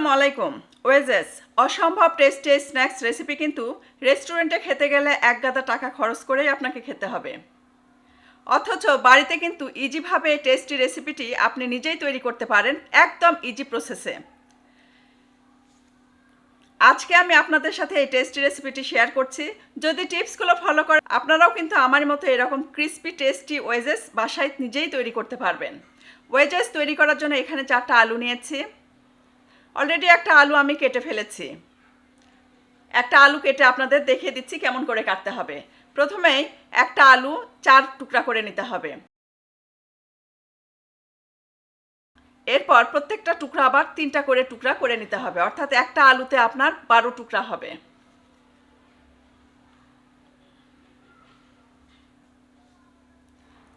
আসসালামু আলাইকুম। ওয়েজেস, অসম্ভব টেস্টে স্ন্যাক্স রেসিপি কিন্তু রেস্টুরেন্টে খেতে গেলে এক গাদা টাকা খরচ করেই আপনাকে খেতে হবে। অথচ বাড়িতে কিন্তু ইজিভাবে টেস্টি রেসিপিটি আপনি নিজেই তৈরি করতে পারেন একদম ইজি প্রসেসে আজকে আমি আপনাদের সাথে এই টেস্টি রেসিপিটি শেয়ার করছি। যদি টিপসগুলো ফলো করেন, আপনারাও কিন্তু আমার মতো এরকম ক্রিস্পি টেস্টি ওয়েজেস বাসায় নিজেই তৈরি করতে পারবেন। ওয়েজেস তৈরি করার জন্য এখানে চারটা আলু নিয়েছি। অলরেডি একটা আলু আমি কেটে ফেলেছি। একটা আলু কেটে আপনাদের দেখিয়ে দিচ্ছি কেমন করে কাটতে হবে। প্রথমেই একটা আলু চার টুকরা করে নিতে হবে। এরপর প্রত্যেকটা টুকরা আবার তিনটা করে টুকরা করে নিতে হবে। অর্থাৎ একটা আলুতে আপনার বারো টুকরা হবে।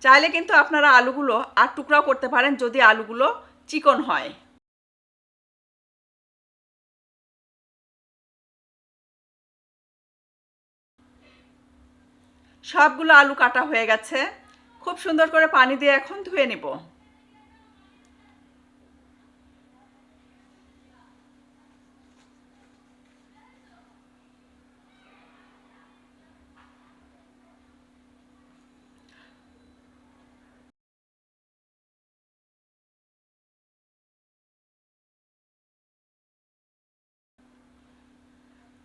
চাইলে কিন্তু আপনারা আলুগুলো আর টুকরাও করতে পারেন যদি আলুগুলো চিকন হয়। সবগুলো আলু কাটা হয়ে গেছে। খুব সুন্দর করে পানি দিয়ে এখন ধুয়ে নিব।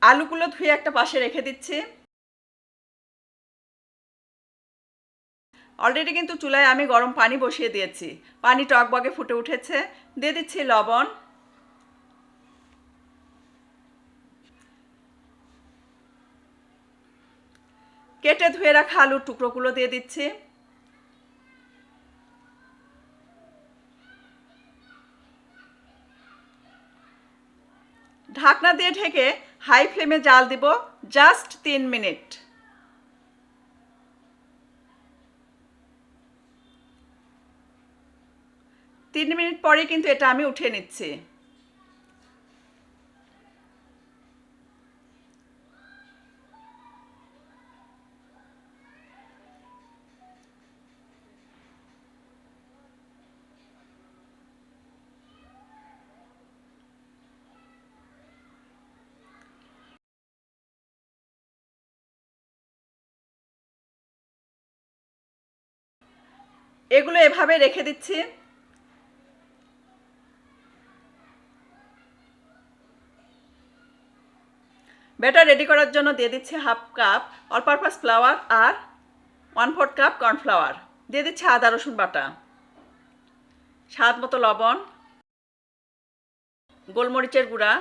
আলুগুলো ধুয়ে একটা পাশে রেখে দিচ্ছি। অলরেডি কিন্তু চুলায় আমি গরম পানি বসিয়ে দিয়েছি। পানি টকবগে ফুটে উঠেছে। দিয়ে দিচ্ছি লবণ। কেটে ধুয়ে রাখা আলুর টুকরোগুলো দিয়ে দিচ্ছি। ঢাকনা দিয়ে ঢেকে হাই ফ্লেমে জাল দিব। জাস্ট তিন মিনিট। তিন মিনিট পরে কিন্তু এটা আমি উঠে নিচ্ছি। এগুলো এভাবে রেখে দিচ্ছি। ব্যাটার রেডি করার জন্য দিয়ে দিচ্ছি half cup all purpose flour আর ওয়ান ফোর্থ কাপ কর্নফ্লাওয়ার দিয়ে দিচ্ছি আদা, রসুন বাটা। স্বাদ মতো লবণ, গোলমরিচের গুঁড়া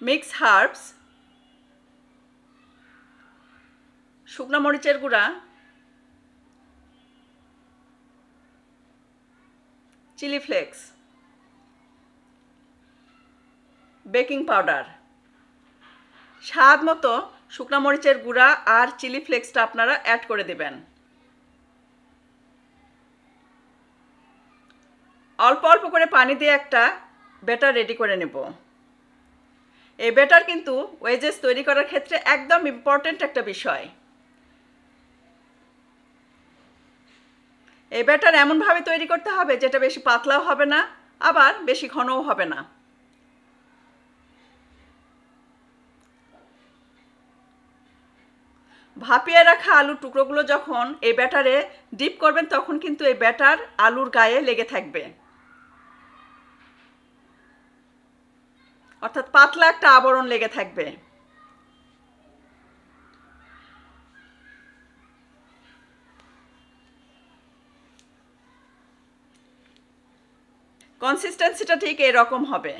মিক্স হার্বস শুকনো মরিচের গুঁড়া চিলি ফ্লেক্স বেকিং পাউডার। স্বাদ মতো শুকনো মরিচের গুঁড়া আর চিলি ফ্লেক্সটা আপনারা অ্যাড করে দেবেন। অল্প অল্প করে পানি দিয়ে একটা ব্যাটার রেডি করে নেব। এই ব্যাটার কিন্তু ওয়েজেস তৈরি করার ক্ষেত্রে একদম ইম্পর্ট্যান্ট একটা বিষয়। এই ব্যাটার এমনভাবে তৈরি করতে হবে যেটা বেশি পাতলাও হবে না, আবার বেশি ঘনও হবে না। ভাপিয়ে রাখা আলুর টুকরোগুলো যখন এই ব্যাটারে ডিপ করবেন, তখন কিন্তু এই ব্যাটার আলুর গায়ে লেগে থাকবে। অর্থাৎ পাতলা একটা আবরণ লেগে থাকবে। কনসিস্টেন্সিটা ঠিক এরকম হবে।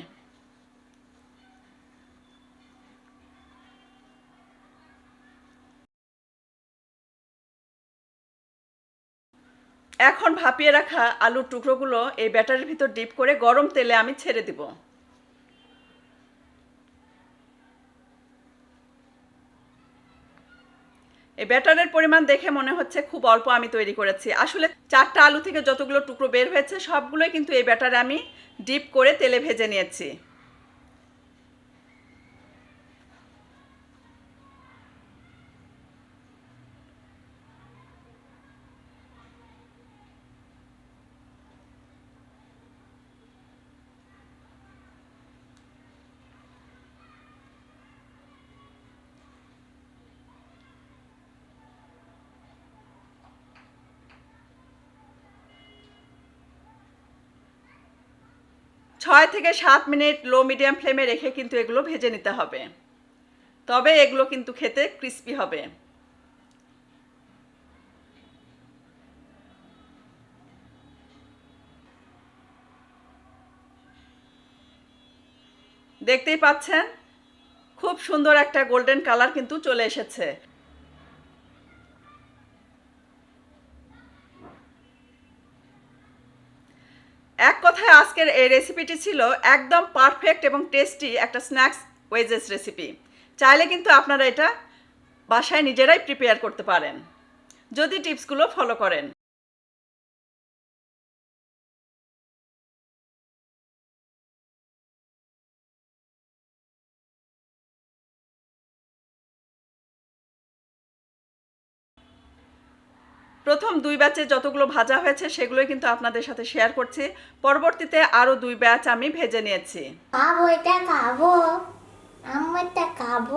এখন ভাপিয়ে রাখা আলুর টুকরোগুলো এই ব্যাটারের ভিতর ডিপ করে গরম তেলে আমি ছেড়ে দিব। এই ব্যাটারের পরিমাণ দেখে মনে হচ্ছে খুব অল্প আমি তৈরি করেছি। আসলে চারটা আলু থেকে যতগুলো টুকরো বের হয়েছে, সবগুলোই কিন্তু এই ব্যাটারে আমি ডিপ করে তেলে ভেজে নিয়েছি। ছয় থেকে সাত মিনিট লো মিডিয়াম ফ্লেমে রেখে কিন্তু এগুলো ভেজে নিতে হবে। তবে এগুলো কিন্তু খেতে ক্রিস্পি হবে। দেখতেই পাচ্ছেন? খুব সুন্দর একটা গোল্ডেন কালার কিন্তু চলে এসেছে। এক কথায় আজকের এই রেসিপিটি ছিল একদম পারফেক্ট এবং টেস্টি একটা স্ন্যাক্স ওয়েজেস রেসিপি চাইলে কিন্তু আপনারা এটা বাসায় নিজেরাই প্রিপেয়ার করতে পারেন। যদি টিপসগুলো ফলো করেন। প্রথম দুই ব্যাচে যতগুলো ভাজা হয়েছে সেগুলোই কিন্তু আপনাদের সাথে শেয়ার করছি। পরবর্তীতে আরও দুই ব্যাচ আমি ভেজে নিয়েছি। খাব, এটা খাব আমারটা খাব।